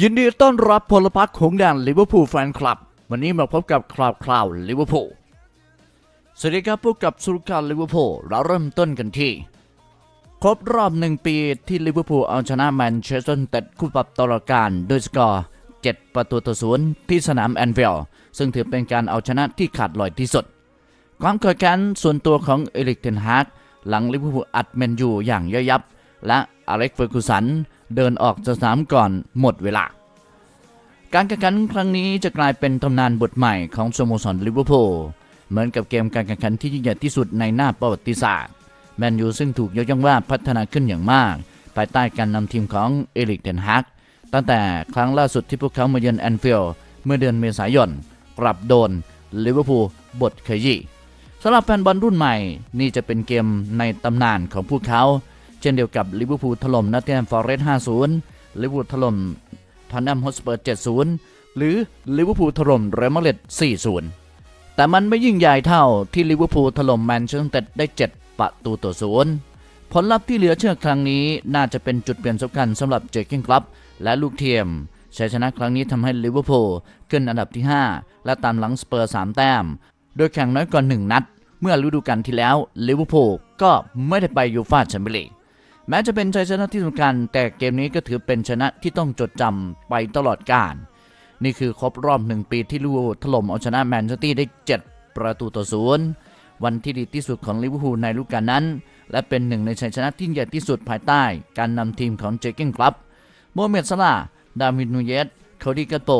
ยินดีต้อนรับพลพรรคของแดนลิเวอร์พูลแฟนคลับ วันนี้มาพบกับคราวคราวลิเวอร์พูลสวัสดีครับพบกับสุรการลิเวอร์พูลเราเริ่มต้นกันที่ ครบรอบหนึ่งปีที่ลิเวอร์พูลเอาชนะแมนเชสเตอร์ยูไนเต็ดคู่ปรับตลอดการด้วยสกอร์ 7 ประตูต่อศูนย์ที่สนามแอนฟิลด์ซึ่งถือเป็นการเอาชนะที่ขาดลอยที่สุด ความกดดันส่วนตัวของเอริกเทนฮากหลังลิเวอร์พูลอัดแมนยูอย่างย่อยยับ และอเล็กเฟอร์กูสัน เดินออกจากสนามก่อนหมดเวลา การแข่งขันครั้งนี้จะกลายเป็นตำนานบทใหม่ของสโมสรลิเวอร์พูลเหมือนกับเกมการแข่งขันที่ยิ่งใหญ่ที่สุดในหน้าประวัติศาสตร์แมนยูซึ่งถูกยกย่องว่าพัฒนาขึ้นอย่างมาก ภายใต้การนำทีมของเอริกเทนฮากตั้งแต่ครั้งล่าสุดที่พวกเขามาเยือนแอนฟิลด์เมื่อเดือนเมษายนกลับโดนลิเวอร์พูลบทขยี้สำหรับแฟนบอลรุ่นใหม่ นี่จะเป็นเกมในตำนานของพวกเขา ช่นเดียวกับลิเวอร์พูลถล่มนัตเทนฟอร์เรสต์5-0 ลิเวอร์พูลถล่มทอนแนมฮอสเปอร์7-0 หรือลิเวอร์พูลถล่มเรอัลมาดริด4-0 แต่มันไม่ยิ่งใหญ่เท่าที่ลิเวอร์พูลถล่มแมนเชสเตอร์ยูไนเต็ดได้ 7 ประตูต่อศูนย์ผลลัพธ์ที่เหลือเชื่อครั้งนี้น่าจะเป็นจุดเปลี่ยนสำคัญสำหรับเจอร์เกนคลับและลูกเทียมชัยชนะครั้งนี้ทำให้ลิเวอร์พูลขึ้นอันดับที่ 5 และตามหลังสเปอร์ 3 แต้ม โดยแข่งน้อยกว่า1นัด เมื่อฤดูกาลที่แล้วลิเวอร์พูลก็ไม่ได้ไปยูฟ่าแชมเปี้ยนลีก แม้จะเป็นชัยชนะที่สำคัญ แต่เกมนี้ก็ถือเป็นชนะที่ต้องจดจำไปตลอดกาลนี่คือครบรอบหนึ่งปีที่ลิเวอร์พูลถล่มเอาชนะแมนเชสเตอร์ได้ 7 ประตูต่อศูนย์วันที่ดีที่สุดของลิเวอร์พูลในฤดูกาลนั้น และเป็นหนึ่งในชัยชนะที่ใหญ่ที่สุดภายใต้ การนำทีมของเจเกนคลับโมเมดซาลาดาวินูเยสโคดี้กาโต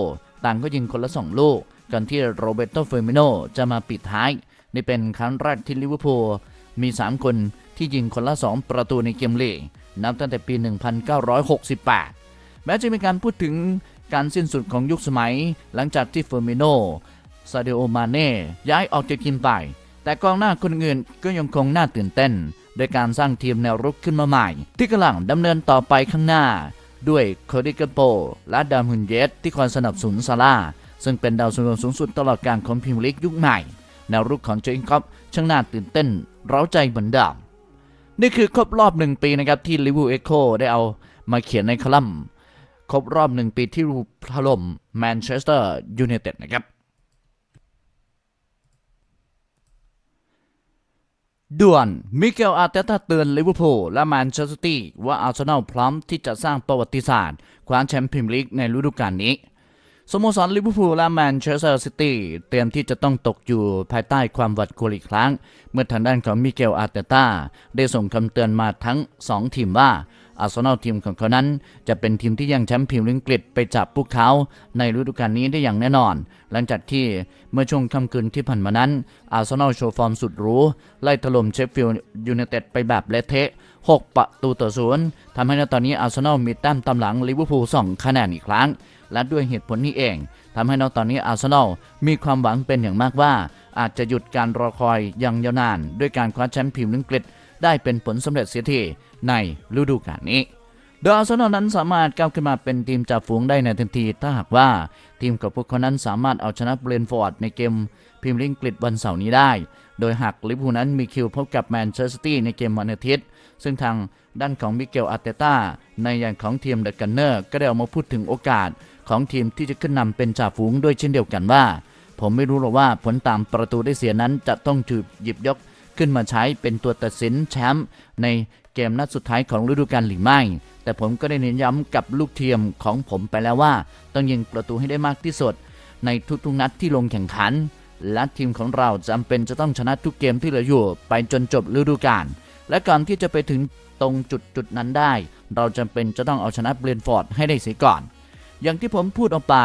ต่างก็ยิงคนละสองลูกก่อนที่โรเบโตเฟอร์มิโนจะมาปิดท้าย นี่เป็นครั้งแรกที่ลิเวอร์พูลมี 3 คน ที่ยิงคนละ 2 ประตูในเกมลีกนับตั้งแต่ปี 1968 แม้จะมีการพูดถึงการสิ้นสุดของยุคสมัย หลังจากที่เฟอร์มิโนซาเดโอมาเน่ย้ายออกจากทีมไป แต่กองหน้าคนอื่นก็ยังคงน่าตื่นเต้น โดยการสร้างทีมแนวรุกขึ้นมาใหม่ ที่กำลังดำเนินต่อไปข้างหน้า ด้วยโคดิกาโป และดามฮุนเยสที่คอยสนับสนุนซาร่าซึ่งเป็นดาวซัวสูงสุดตลอดการของพรีเมียร์ลีกยุคใหม่ แนวรุกของเจนคอบช่างน่าตื่นเต้น เร้าใจเหมือนเดิม นี่คือครบรอบหนึ่งปีนะครับที่ลิเวอร์พูลเอ็กโคได้เอามาเขียนในคอลัมน์ครบรอบหนึ่งปีที่รูปถล่มแมนเชสเตอร์ยูไนเต็ดนะครับ ด่วนมิเกลอาร์เตต้าเตือนลิเวอร์พูลและแมนเชสเตอร์ว่าอาร์เซนอลพร้อมที่จะสร้างประวัติศาสตร์คว้าแชมป์พรีเมียร์ลีกในฤดูกาลนี้ สโมสรลิเวอร์พูลและแมนเชสเตอร์ซิตี้เตรียมที่จะต้องตกอยู่ภายใต้ความหวาดกลัวอีกครั้ง เมื่อทางด้านของมิเกลอาร์เตต้าได้ส่งคำเตือนมาทั้ง 2 ทีมว่าอาร์เซนอลทีมของเขานั้น จะเป็นทีมที่ยังแชมป์พรีเมียร์ลีกอังกฤษไปจับพวกเขาในฤดูกาลนี้ได้อย่างแน่นอน หลังจากที่เมื่อช่วงค่ำคืนที่ผ่านมานั้นอาร์เซนอลโชว์ฟอร์มสุดหรูไล่ถล่มเชฟฟิลด์ยูไนเต็ดไปแบบเละเทะ 6 ประตูต่อศูนย์ทำให้ในตอนนี้อาร์เซนอลมีแต้มตามหลังลิเวอร์พูล2คะแนนอีกครั้ง และด้วยเหตุผลนี้เองทำให้ในตอนนี้อาร์เซนอลมีความหวังเป็นอย่างมากว่า อาจจะหยุดการรอคอยอย่างยาวนาน ด้วยการคว้าแชมป์พรีเมียร์ลีกอังกฤษได้เป็นผลสำเร็จเสียทีในฤดูกาลนี้โดยอาร์เซนอลนั้นสามารถก้าวขึ้นมาเป็นทีมจ่าฝูงได้ในทันที ถ้าหากว่าทีมของพวกเขานั้นสามารถเอาชนะเบรนท์ฟอร์ดในเกมพรีเมียร์ลีกอังกฤษวันเสาร์นี้ได้ โดยหากลิเวอร์พูลนั้นมีคิวพบกับแมนเชสเตอร์ซิตี้ในเกมวันอาทิตย์ ซึ่งทางด้านของมิเกลอาร์เตต้าในอย่างของทีมเดอะกันเนอร์ก็ได้ออกมาพูดถึงโอกาสของทีมที่จะขึ้นนำเป็นจ่าฝูงด้วยเช่นเดียวกันว่า ผมไม่รู้หรอกว่าผลตามประตูได้เสียนั้นจะต้องถูกหยิบยกขึ้นมาใช้เป็นตัวตัดสินแชมป์ในเกมนัดสุดท้ายของฤดูกาลหรือไม่ แต่ผมก็ได้เน้นย้ำกับลูกทีมของผมไปแล้วว่า ต้องยิงประตูให้ได้มากที่สุด ในทุกๆนัดที่ลงแข่งขัน และทีมของเราจำเป็นจะต้องชนะทุกเกมที่เหลืออยู่ ไปจนจบฤดูกาล และก่อนที่จะไปถึงตรงจุดจุดนั้นได้ เราจำเป็นจะต้องเอาชนะเบรนฟอร์ดให้ได้เสียก่อน อย่างที่ผมพูดออกไป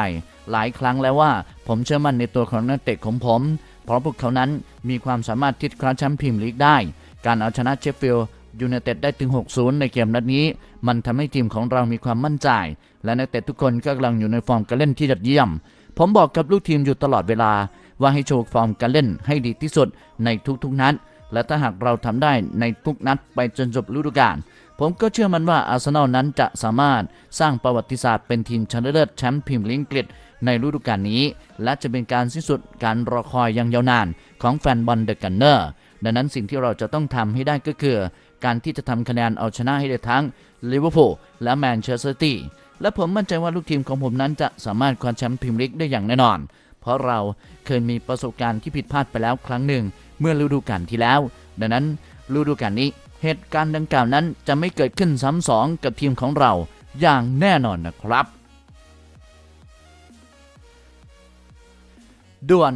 หลายครั้งแล้วว่า ผมเชื่อมั่นในตัวของนักเตะของผม เพราะพวกเขานั้นมีความสามารถที่คว้าแชมป์พรีเมียร์ลีกได้ การเอาชนะเชฟฟิลด์ยูไนเต็ดได้ถึง 6-0 ในเกมนัดนี้ มันทำให้ทีมของเรามีความมั่นใจ และนักเตะทุกคนก็กำลังอยู่ในฟอร์มการเล่นที่ยอดเยี่ยม ผมบอกกับลูกทีมอยู่ตลอดเวลา ว่าให้โชว์ฟอร์มการเล่นให้ดีที่สุดในทุกๆนัด และถ้าหากเราทำได้ในทุกนัดไปจนจบฤดูกาลผมก็เชื่อมันว่าอาร์เซนอลนั้นจะสามารถสร้างประวัติศาสตร์เป็นทีมชนะเลิศแชมป์พรีเมียร์ลีกอังกฤษในฤดูกาลนี้ และจะเป็นการสิ้นสุดการรอคอยอย่างยาวนานของแฟนบอลเดอะกันเนอร์ดังนั้นสิ่งที่เราจะต้องทำให้ได้ก็คือ การที่จะทำคะแนนเอาชนะให้ได้ทั้งลิเวอร์พูลและแมนเชสเตอร์ซิตี้และผมมั่นใจว่าลูกทีมของผมนั้นจะสามารถคว้าแชมป์พรีเมียร์ลีกได้อย่างแน่นอน เพราะเราเคยมีประสบการณ์ที่ผิดพลาดไปแล้วครั้งหนึ่ง เมื่อฤดูกาลที่แล้ว ดังนั้นฤดูกาลนี้เหตุการณ์ดังกล่าวนั้นจะไม่เกิดขึ้นซ้ำสองกับทีมของเราอย่างแน่นอนนะครับ ด่วน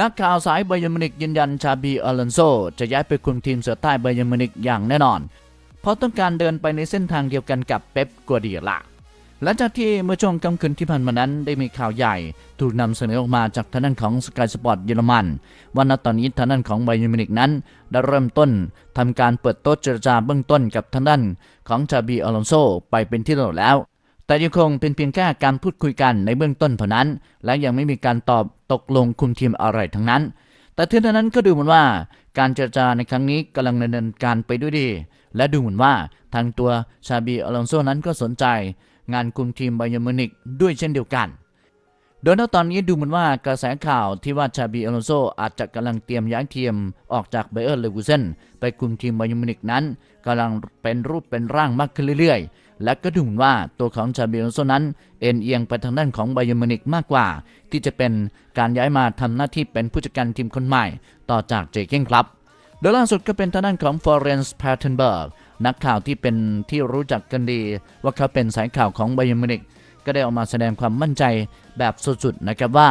นักข่าวสายไบย์มินิกยืนยันชาบีอลอนโซจะย้ายไปคุมทีมเสือใต้ไบย์มินิกอย่างแน่นอน เพราะต้องการเดินไปในเส้นทางเดียวกันกับเป๊ปกัวเดียล่า หลังจากที่เมื่อช่วงค่ำคืนที่ผ่านมานั้นได้มีข่าวใหญ่ ถูกนำเสนอออกมาจากทางด้านของสกายสปอร์ตเยอรมันว่าณตอนนี้ทางด้านของไบเยร์มินิกนั้น ได้เริ่มต้นทำการเปิดโต๊ะเจรจาเบื้องต้นกับทางด้านของชาบีอลอนโซไปเป็นที่เรียบร้อยแล้ว แต่ยังคงเป็นเพียงแค่การพูดคุยกันในเบื้องต้นเท่านั้น และยังไม่มีการตอบตกลงคุมทีมอะไรทั้งนั้น แต่ถึงนั้นก็ดูเหมือนว่า การเจรจาในครั้งนี้กำลังดำเนินการไปด้วยดี และดูเหมือนว่าทางตัวชาบีอลอนโซนั้นก็สนใจ งานคุมทีมไบเยร์มิวนิกด้วยเช่นเดียวกัน โดยณตอนนี้ดูเหมือนว่ากระแสข่าวที่ว่าชาบีอลอนโซอาจจะกำลังเตรียมย้ายทีมออกจากไบเออร์เลวูเซนไปคุมทีมไบเยร์มิวนิกนั้นกำลังเป็นรูปเป็นร่างมากขึ้นเรื่อยๆ และก็ดูเหมือนว่าตัวของชาบีอลอนโซนั้นเอ็นเอียงไปทางด้านของไบเยร์มิวนิกมากกว่า ที่จะเป็นการย้ายมาทำหน้าที่เป็นผู้จัดการทีมคนใหม่ ต่อจากเจเก้งครับโดยล่าสุดก็เป็นทางด้านของฟอร์เรนซ์แพทเทนเบิร์ก นักข่าวที่เป็นที่รู้จักกันดี ว่าเขาเป็นสายข่าวของไบเยร์มิวนิกก็ได้ออกมาแสดงความมั่นใจแบบสุดๆนะครับว่า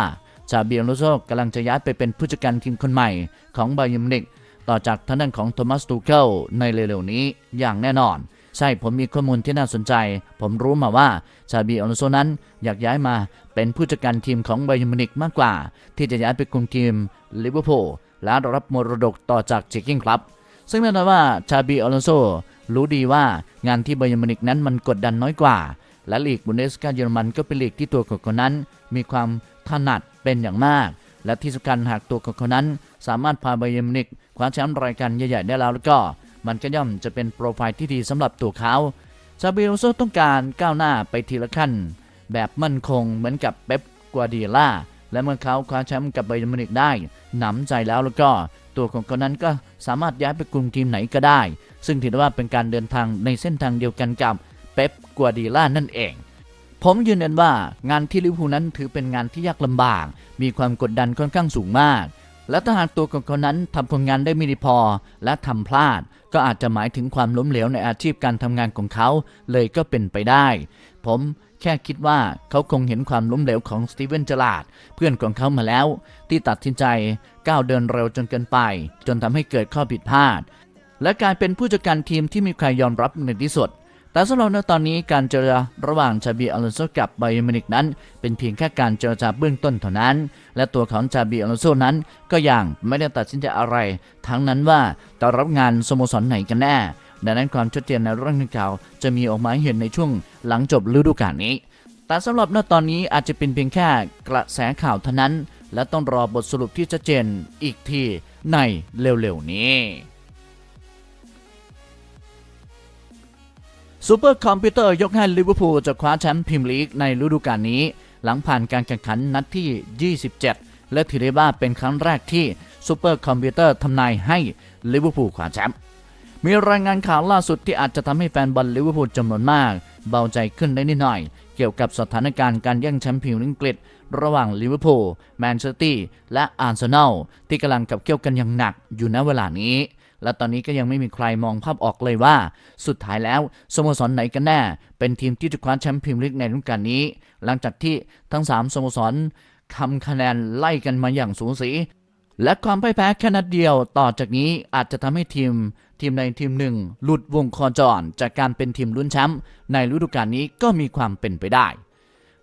ชาเบียโลโซกำลังจะย้ายไปเป็นผู้จัดการทีมคนใหม่ของไบเยร์มิวนิกต่อจากทางด้านของโทมัสตูเคิลในเร็วๆนี้อย่างแน่นอน ใช่ผมมีข้อมูลที่น่าสนใจ ผมรู้มาว่าชาบีอลอโซนั้นอยากย้ายมาเป็นผู้จัดการทีมของไบเยมินิกมากกว่า ที่จะย้ายไปคุมทีมลิเวอร์พูลและรับมรดกต่อจากเจกิ้งครับซึ่งแน่นอนว่าชาบีอลอนโซ รู้ดีว่างานที่ไบเยร์มิวนิกนั้นมันกดดันน้อยกว่า และลีกบุนเดสกาเยอรมันก็เป็นลีกที่ตัวของเขานั้น มีความถนัดเป็นอย่างมาก และที่สำคัญหากตัวของเขานั้น สามารถพาไบเยร์มิวนิกคว้าแชมป์รายการใหญ่ๆได้แล้วแล้วก็ มันก็ย่อมจะเป็นโปรไฟล์ที่ดีสำหรับตัวเขาชาบีอลอโซต้องการก้าวหน้าไปทีละขั้น แบบมั่นคงเหมือนกับเป๊ปกัวดีล่าและเมื่อเขาคว้าแชมป์กับไบเยร์มิวนิกได้หนำใจแล้วแล้วก็ ตัวของเขานั้นก็สามารถย้ายไปกลุ่มทีมไหนก็ได้ ซึ่งถือว่าเป็นการเดินทางในเส้นทางเดียวกันกับเป๊ปกัวดีล่านั่นเอง ผมยืนยันว่างานที่ลิเวอร์พูลนั้นถือเป็นงานที่ยากลำบาก มีความกดดันค่อนข้างสูงมาก และถ้าหากตัวของเขานั้นทำผลงานได้ไม่ดีพอ และทำพลาด ก็อาจจะหมายถึงความล้มเหลวในอาชีพการทำงานของเขา เลยก็เป็นไปได้ ผมแค่คิดว่าเขาคงเห็นความล้มเหลวของสตีเวนเจอราร์ดเพื่อนของเขามาแล้ว ที่ตัดสินใจก้าวเดินเร็วจนเกินไป จนทำให้เกิดข้อผิดพลาด และการเป็นผู้จัดการทีมที่มีใครยอมรับในที่สุด แต่สำหรับในตอนนี้การเจรจาระหว่างชาบีอลอนโซกับไบเยร์มินิกนั้น เป็นเพียงแค่การเจรจาเบื้องต้นเท่านั้น และตัวของชาบีอลอนโซนั้นก็ยังไม่ได้ตัดสินใจอะไร ทั้งนั้นว่าจะรับงานสโมสรไหนกันแน่ดังนั้นความชัดเจนในเรื่องดังกล่าวจะมีออกมาเห็นในช่วงหลังจบฤดูกาลนี้ แต่สำหรับณตอนนี้อาจจะเป็นเพียงแค่กระแสข่าวเท่านั้น และต้องรอบทสรุปที่ชัดเจนอีกทีในเร็วๆนี้ ซูเปอร์คอมพิวเตอร์ยกให้ลิเวอร์พูลจะคว้าแชมป์พรีเมียร์ลีกในฤดูกาลนี้ หลังผ่านการแข่งขันนัดที่ 27 และถือได้ว่าเป็นครั้งแรกที่ซูเปอร์คอมพิวเตอร์ทำนายให้ลิเวอร์พูลคว้าแชมป์มีรายงานข่าวล่าสุดที่อาจจะทำให้แฟนบอลลิเวอร์พูลจำนวนมาก เบาใจขึ้นได้นิดหน่อย เกี่ยวกับสถานการณ์การแย่งแชมป์พรีเมียร์ลีกอังกฤษ ระหว่างลิเวอร์พูลแมนเชสเตอร์และอาร์เซนอลที่กำลังขับเคี่ยวกันอย่างหนักอยู่ณเวลานี้ และตอนนี้ก็ยังไม่มีใครมองภาพออกเลยว่า สุดท้ายแล้วสโมสรไหนกันแน่ เป็นทีมที่จะคว้าแชมป์พรีเมียร์ลีกในฤดูกาลนี้ หลังจากที่ทั้ง 3สโมสรทำคะแนนไล่กันมาอย่างสูสีและความพ่ายแพ้แค่นัดเดียวต่อจากนี้อาจจะทำให้ทีม ทีมใดทีมหนึ่ง หลุดวงโคจร จากการเป็นทีมลุ้นแชมป์ในฤดูกาลนี้ก็มีความเป็นไปได้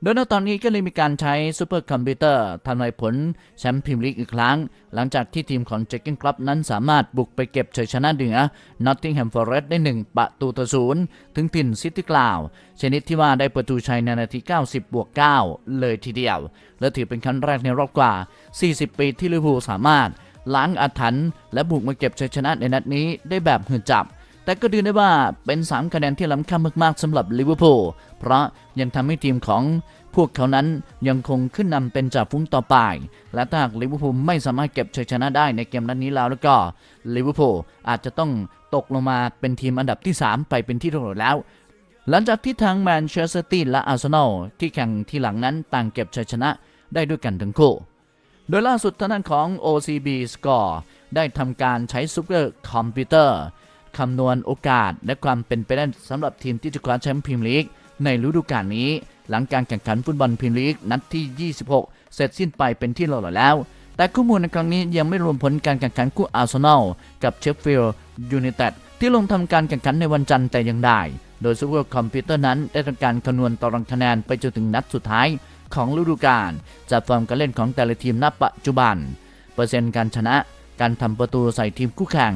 โดยณตอนนี้ก็เลยมีการใช้ซูเปอร์คอมพิวเตอร์ทำนายผลแชมป์พรีเมียร์ลีกอีกครั้ง หลังจากที่ทีมของเจ c กิ n งคลับนั้นสามารถบุกไปเก็บชัยชนะเหนือนอตติงแฮมฟอร์เรสต์ได้ 1 ประตูต่อศูนย์ถึงถิ่นซิตี้กล่าว ชนิดที่ว่าได้ประตูชัยในนาที 90 บวก 9 เลยทีเดียว และถือเป็นครั้งแรกในรอบกว่า 40 ปีที่ลิเวอร์พูลสามารถล้างอาถรรพ์และบุกมาเก็บชัยชนะในนัดนี้ได้แบบหืนจับ แต่ก็ดูได้ว่าเป็น3คะแนนที่ล้ำค่ามากๆสำหรับลิเวอร์พูลเพราะยังทำให้ทีมของพวกเขานั้นยังคงขึ้นนำเป็นจ่าฟุ้งต่อไป และถ้าหากลิเวอร์พูลไม่สามารถเก็บชัยชนะได้ในเกมนัดนนี้แล้วแล้วก็ลิเวอร์พูลอาจจะต้องตกลงมาเป็นทีมอันดับที่ 3 ไปเป็นที่เรียบร้อยแล้ว หลังจากที่ทั้งแมนเชสเตอร์ตี้และอาร์เซนอลที่แข่งที่หลังนั้นต่างเก็บชัยชนะได้ด้วยกันทั้งคู่ โดยล่าสุดทางด้านของ OCB Score ได้ทำการใช้ซูเปอร์คอมพิวเตอร์ คำนวณโอกาสและความเป็นไปได้สำหรับทีมที่จะคว้าแชมป์พรีเมียร์ลีกในฤดูกาลนี้ หลังการแข่งขันฟุตบอลพรีเมียร์ลีกนัดที่ 26 เสร็จสิ้นไปเป็นที่เรียบร้อยแล้ว แต่ข้อมูลในครั้งนี้ยังไม่รวมผลการแข่งขันคู่อาร์เซนอลกับเชฟฟิลด์ยูไนเต็ดที่ลงทำการแข่งขันในวันจันทร์แต่ยังได้ โดยซูเปอร์คอมพิวเตอร์นั้นได้ทำการคำนวณตารางคะแนนไปจนถึงนัดสุดท้ายของฤดูกาลจากฟอร์มการเล่นของแต่ละทีมณปัจจุบัน เปอร์เซ็นต์การชนะ การทำประตูใส่ทีมคู่แข่ง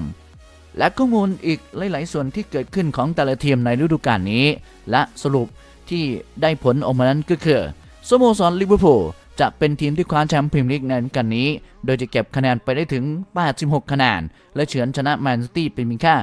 และข้อมูลอีกหลาย ๆ ส่วนที่เกิดขึ้นของแต่ละทีมในฤดูกาลนี้ และสรุปที่ได้ผลออกมานั้นก็คือสโมสรลิเวอร์พูลจะเป็นทีมที่คว้าแชมป์พรีเมียร์ลีกในฤดูกาลนี้ โดยจะเก็บคะแนนไปได้ถึง 86 คะแนน และเฉือนชนะแมนซิตี้เป็นเพียงแค่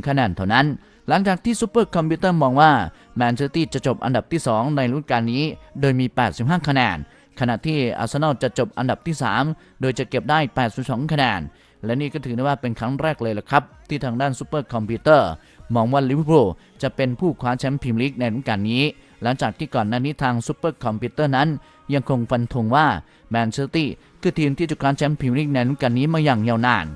1 คะแนนเท่านั้น หลังจากที่ซูเปอร์คอมพิวเตอร์มองว่าแมนซิตี้จะจบอันดับที่ 2 ในฤดูกาลนี้ โดยมี 85 คะแนน ขณะที่อาร์เซนอลจะจบอันดับที่ 3 โดยจะเก็บได้ 82 คะแนน และนี่ก็ถือได้ว่าเป็นครั้งแรกเลยละครับ ที่ทางด้านซูเปอร์คอมพิวเตอร์มองว่าลิเวอร์พูลจะเป็นผู้คว้าแชมป์พรีเมียร์ลีกในฤดูกาลนี้ หลังจากที่ก่อนหน้านี้ทางซูเปอร์คอมพิวเตอร์นั้น ยังคงฟันธงว่าแมนเชสเตอร์คือทีมที่จะคว้าแชมป์พรีเมียร์ลีกในฤดูกาลนี้มาอย่างยาวนาน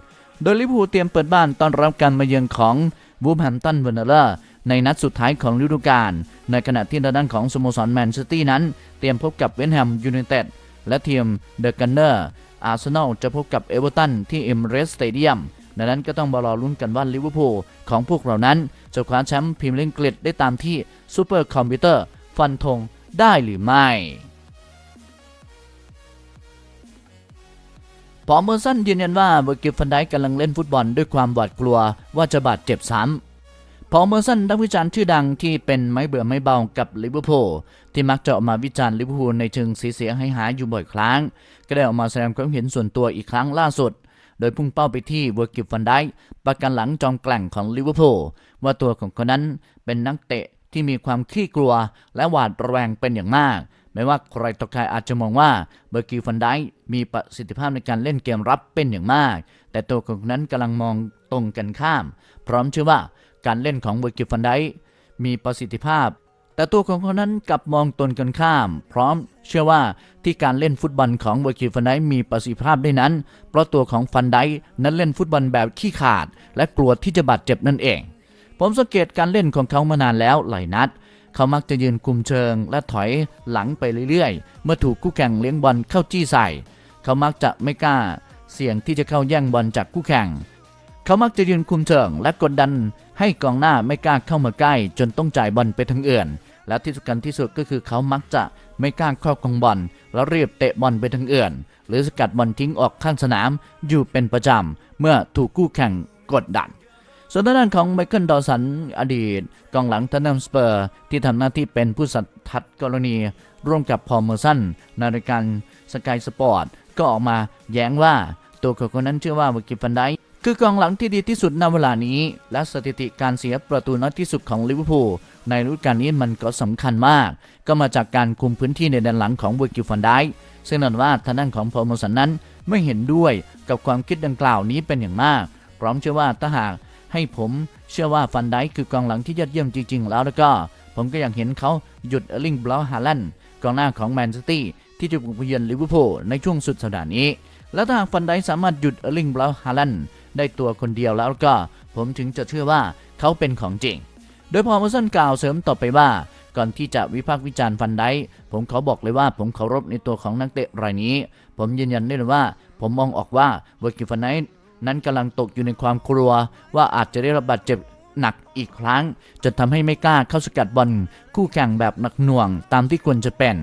โดยลิเวอร์พูลเตรียมเปิดบ้านต้อนรับการมาเยือนของวูฟแฮมตันวันเดอร์ในนัดสุดท้ายของฤดูกาลในขณะที่ทางด้านของสโมสรแมนเชสเตอร์นั้น เตรียมพบกับเวสต์แฮมยูไนเต็ดและทีมเดอะกันเนอร์ อาร์เซนอลจะพบกับเอเวอร์ตันที่เอมเรสสเตเดียมดังนั้นก็ต้องมารอลุ้นกันว่าลิเวอร์พูลของพวกเรานั้น จะคว้าแชมป์พรีเมียร์ลีกอังกฤษได้ตามที่ซูเปอร์คอมพิวเตอร์ฟันธงได้หรือไม่พอเมอร์สันยืนยันว่าเวอร์กิฟฟันไดกำลังเล่นฟุตบอลด้วยความหวาดกลัวว่าจะบาดเจ็บซ้ำพอเมอร์สันนักวิจารณ์ชื่อดังที่เป็นไม้เบื่อไม้เบากับลิเวอร์พูล ที่มักจะออกมาวิจารณ์ลิเวอร์พูลในเชิงสีเสียงให้หายอยู่บ่อยครั้ง ก็ได้ออกมาแสดงความเห็นส่วนตัวอีกครั้งล่าสุด โดยพุ่งเป้าไปที่เวอร์กิฟฟันไดประกันหลังจอมแกล่งของลิเวอร์พูลว่าตัวของเขานั้นเป็นนักเตะที่มีความขี้กลัวและหวาดระแวงเป็นอย่างมากไม่ว่าใครต่อใครอาจจะมองว่าเบอร์กิฟันไดมีประสิทธิภาพในการเล่นเกมรับเป็นอย่างมาก แต่ตัวของนั้นกำลังมองตรงกันข้าม พร้อมเชื่อว่าการเล่นของเบอร์กิฟันไดมีประสิทธิภาพ แต่ตัวของเขานั้นกลับมองตนกันข้าม พร้อมเชื่อว่าที่การเล่นฟุตบอลของเบอร์กิฟันไดมีประสิทธิภาพได้นั้น เพราะตัวของฟันไดนั้นเล่นฟุตบอลแบบขี้ขาด และกลัวที่จะบาดเจ็บนั่นเอง ผมสังเกตการเล่นของเขามานานแล้วหลายนัด เขามักจะยืนคุมเชิงและถอยหลังไปเรื่อยๆ เมื่อถูกคู่แข่งเลี้ยงบอลเข้าจี้ใส่ เขามักจะไม่กล้า เสี่ยงที่จะเข้าแย่งบอลจากคู่แข่ง เขามักจะยืนคุมเชิงและกดดัน ให้กองหน้าไม่กล้าเข้ามาใกล้ จนต้องจ่ายบอลไปทางอื่น และที่สำคัญที่สุดก็คือเขามักจะไม่กล้าครอบครองบอลแล้วรีบเตะบอลไปทางอื่น หรือสกัดบอลทิ้งออกข้างสนามอยู่เป็นประจำเมื่อถูกคู่แข่งกดดันส่วนด้านของไมเคิลดอสันอดีตกองหลังทันนัมสเปอร์ ที่ทำหน้าที่เป็นผู้สัตทัดกรณี ร่วมกับพอลเมอร์สันในรายการสกายสปอร์ตก็ออกมาแย้งว่าตัวเขาคนนั้นเชื่อว่าวิกิฟันได คือกองหลังที่ดีที่สุดในเวลานี้ และสถิติการเสียประตูน้อยที่สุดของลิเวอร์พูลในฤดูกาลนี้มันก็สำคัญมาก ก็มาจากการคุมพื้นที่ในแดนหลังของเวิกิลฟันไดซึ่งนั่นว่าทางด้านของพอมอสันนั้นไม่เห็นด้วยกับความคิดดังกล่าวนี้เป็นอย่างมาก พร้อมเชื่อว่าถ้าหากให้ผมเชื่อว่าฟันไดคือกองหลังที่ยอดเยี่ยมจริง ๆ แล้วแล้วก็ ผมก็อยากเห็นเขาหยุดเอลิงบลาฮาลันกองหน้าของแมนซิตี้ที่จะบุกไปเยือนลิเวอร์พูลในช่วงสุดสัปดาห์นี้ แล้วถ้าหากฟันไดสามารถหยุดเอลิงบลาฮาลัน ได้ตัวคนเดียวแล้วก็ผมถึงจะเชื่อว่าเขาเป็นของจริง โดยพอมาสันกล่าวเสริมต่อไปว่า ก่อนที่จะวิพากษ์วิจารณ์ฟันไดผมขาบอกเลยว่าผมเคารพในตัวของนักเตะรายนี้ ผมยืนยันได้เลยว่า ผมมองออกว่าเวอร์กิฟันไดนั้นกำลังตกอยู่ในความกลัว ว่าอาจจะได้รับบาดเจ็บหนักอีกครั้งจนทำให้ไม่กล้าเข้าสกัดบอลคู่แข่งแบบหนักหน่วงตามที่ควรจะเป็น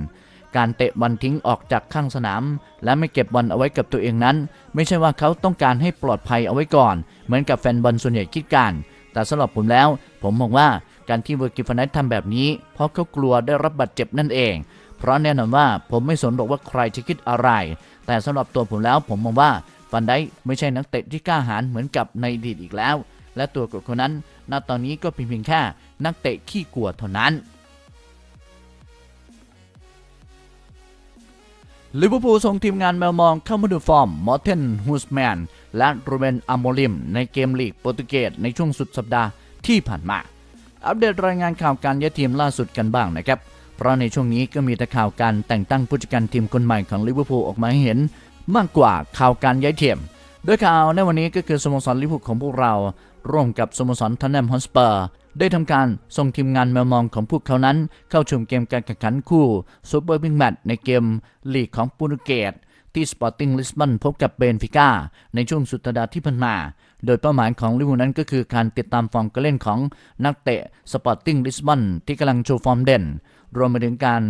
การเตะบอลทิ้งออกจากข้างสนาม และไม่เก็บบอลเอาไว้กับตัวเองนั้น ไม่ใช่ว่าเขาต้องการให้ปลอดภัยเอาไว้ก่อน เหมือนกับแฟนบอลส่วนใหญ่คิดกัน แต่สำหรับผมแล้ว ผมมองว่าการที่เวอร์กิฟนัททำแบบนี้ เพราะเขากลัวได้รับบาดเจ็บนั่นเอง เพราะแน่นอนว่าผมไม่สนหรอกว่าใครจะคิดอะไร แต่สำหรับตัวผมแล้วผมมองว่าฟันได้ไม่ใช่นักเตะที่กล้าหาญเหมือนกับในอดีตอีกแล้ว และตัวกับคนนั้นณตอนนี้ก็เป็นเพียงแค่นักเตะขี้กลัวเท่านั้น ลิเวอร์พูลส่งทีมงานแมวมองเข้ามาดูฟอร์มมอร์เทนฮูสแมนและโรเบนอามโมลิม ในเกมลีกโปรตุเกสในช่วงสุดสัปดาห์ที่ผ่านมา อัปเดตรายงานข่าวการย้ายทีมล่าสุดกันบ้างนะครับ เพราะในช่วงนี้ก็มีแต่ข่าวการแต่งตั้งผู้จัดการทีมคนใหม่ของลิเวอร์พูลออกมาให้เห็น มากกว่าข่าวการย้ายทีมโดยข่าวในวันนี้ก็คือสโมสรลิเวอร์พูลของพวกเรา ร่วมกับสโมสรทันแนมฮอนสเปอร์ ได้ทำการส่งทีมงานแมวมองของพวกเขานั้น เข้าชมเกมการแข่งขันคู่ซูเปอร์บิ๊กแมตช์ในเกมลีกของโปรตุเกสที่สปอร์ติ้งลิสบอนพบกับเบนฟิก้าในช่วงสุดสัปดาห์ที่ผ่านมา โดยเป้าหมายของลิเวอร์พูลนั้นก็คือการติดตามฟอร์มการเล่นของนักเตะสปอร์ติ้งลิสบอนที่กำลังโชว์ฟอร์มเด่น รวมไปถึงการ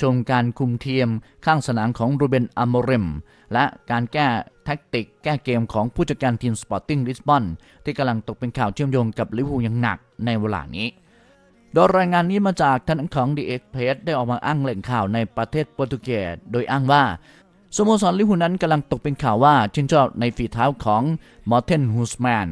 ชมการคุมเทียมข้างสนามของรูเบนอามอริมและการแก้แท็กติก แก้เกมของผู้จัดการทีมสปอร์ติ้งลิสบอนที่กำลังตกเป็นข่าวเชื่อมโยงกับลิเวอร์พูลอย่างหนักในเวลานี้ โดยรายงานนี้มาจากท่านของ The Express ได้ออกมาอ้างแหล่งข่าวในประเทศโปรตุเกสโดยอ้างว่าสโมสรลิเวอร์พูลนั้นกำลังตกเป็นข่าวว่าชื่นชอบในฝีเท้าของมอร์เทนฮูสแมน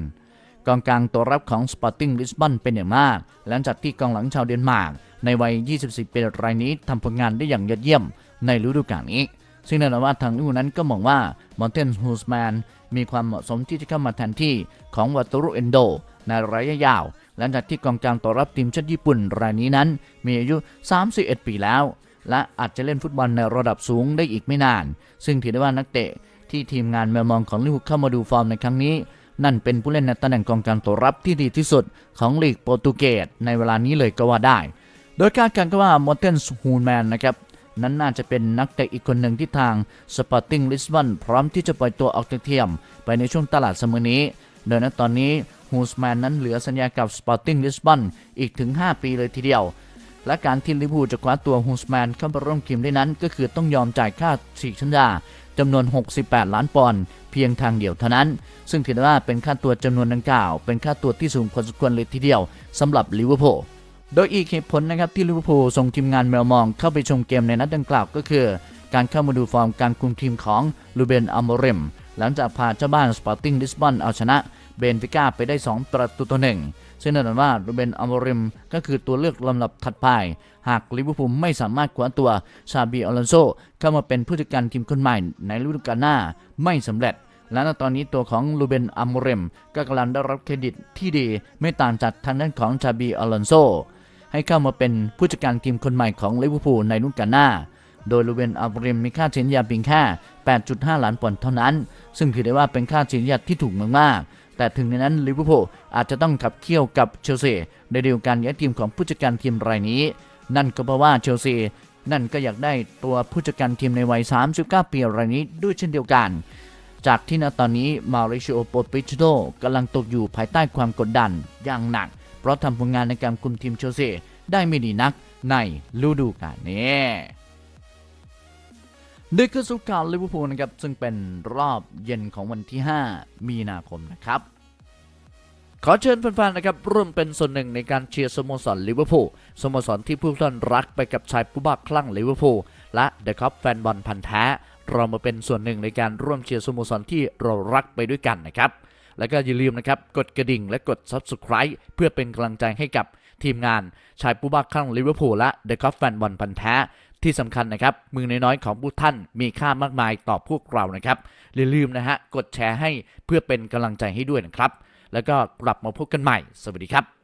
กองกลางตัวรับของ Sporting Lisbon เป็นอย่างมาก หลังจากที่กองหลังชาวเดนมาร์ก ในวัย 24 ปีรายนี้ทำผลงานได้อย่างยอดเยี่ยมในฤดูกาลนี้ ซึ่งแน่นอนว่าทางลิเวอร์พูลนั้นก็มองว่ามอร์เทนฮูสแมนมีความเหมาะสมที่จะเข้ามาแทนที่ของวัตโรุเอนโด ในระยะยาว หลังจากที่กองกลางตัวรับทีมชาติญี่ปุ่นรายนี้นั้น มีอายุ 31 ปีแล้ว และอาจจะเล่นฟุตบอลในระดับสูงได้อีกไม่นาน ซึ่งถือได้ว่านักเตะที่ทีมงานแมวมองของลิเวอร์พูลเข้ามาดูฟอร์มในครั้งนี้ นั่นเป็นผู้เล่นในตำแหน่งกองกลางตัวรับที่ดีที่สุดของลีกโปรตุเกสในเวลานี้เลยก็ว่าได้ โดยคาดการณ์ก็ว่ามอร์เทนส์ฮูแมนนะครับนั้นน่าจะเป็นนักเตะอีกคนหนึ่งที่ทาง Sporting Lisbon พร้อมที่จะปล่อยตัวออกจากเทียม ไปในช่วงตลาดเสมอนี้ โดยณตอนนี้ฮูสแมนนั้นเหลือสัญญากับ Sporting Lisbon อีกถึง 5 ปีเลยทีเดียว และการที่ลิเวอร์พูลจะคว้าตัวฮูสแมนเข้ามาร่วมทีมได้นั้น ก็คือต้องยอมจ่ายค่าฉีกสัญญาจำนวน 68 ล้านปอนด์เพียงทางเดียวเท่านั้น ซึ่งถือว่าเป็นค่าตัวจำนวนดังกล่าว เป็นค่าตัวที่สูงพอสมควรเลยทีเดียวสำหรับลิเวอร์พูล โดยอีกเหตุผลนะครับที่ลิเวอร์พูลส่งทีมงานแมวมองเข้าไปชมเกมในนัดดังกล่าวก็คือ การเข้ามาดูฟอร์มการคุมทีมของลูเบนอัมโมริมหลังจากพาเจ้าบ้านสปอร์ติ้งลิสบอนเอาชนะเบนฟิก้าไปได้ 2 ประตูต่อหนึ่งซึ่งแน่นอนว่าลูเบนอัมโมริมก็คือตัวเลือกลำดับถัดไป หากลิเวอร์พูลไม่สามารถคว้าตัวชาบีอลอนโซเข้ามาเป็นผู้จัดการทีมคนใหม่ในฤดูกาลหน้าไม่สำเร็จ และณตอนนี้ตัวของลูเบนอัมโมริมก็กำลังได้รับเครดิตที่ดีไม่ต่างจากทางด้านของชาบีอลอนโซ ให้เข้ามาเป็นผู้จัดการทีมคนใหม่ของลิเวอร์พูลในฤดูกาลหน้า โดยลูเวนอัลบริมมีค่าเฉลี่ยเพียงแค่ 8.5 ล้านปอนด์เท่านั้น ซึ่งถือได้ว่าเป็นค่าเฉลี่ยที่ถูกมากๆ แต่ถึงในนั้นลิเวอร์พูลอาจจะต้องขับเคี่ยวกับเชลซีในเดียวกันย้ายทีมของผู้จัดการทีมรายนี้ นั่นก็เพราะว่าเชลซีนั่นก็อยากได้ตัวผู้จัดการทีมในวัย 39 ปีรายนี้ด้วยเช่นเดียวกัน จากที่ณตอนนี้มาริชิโอโปปิชิโดกำลังตกอยู่ภายใต้ความกดดันอย่างหนัก ราะทำผลงานในการคุมทีมเชลซีได้ไม่ดีนักในฤดูกาลนี้นี่คือสุขาลิเวอร์พูลนะครับ ซึ่งเป็นรอบเย็นของวันที่ 5 มีนาคมนะครับ ขอเชิญแฟนๆนะครับร่วมเป็นส่วนหนึ่งในการเชียร์สโมสรลิเวอร์พูลสโมสรที่ผู้ท่านรักไปกับชายผู้บ้าคลั่งลิเวอร์พูลและเดอะคัพแฟนบอลพันธ์แท้ เรามาเป็นส่วนหนึ่งในการร่วมเชียร์สโมสรที่เรารักไปด้วยกันนะครับ แล้วก็อย่าลืมนะครับกดกระดิ่งและกด Subscribe เพื่อเป็นกำลังใจให้กับทีมงานชายผู้บ้าคลั่งลิเวอร์พูลและเดอะคอฟแฟนบอลพันธ์แท้ที่สำคัญนะครับ มือน้อยๆของผู้ท่านมีค่ามากมายต่อพวกเรานะครับอย่าลืมนะฮะกดแชร์ให้เพื่อเป็นกำลังใจให้ด้วยนะครับ แล้วก็กลับมาพบกันใหม่ สวัสดีครับ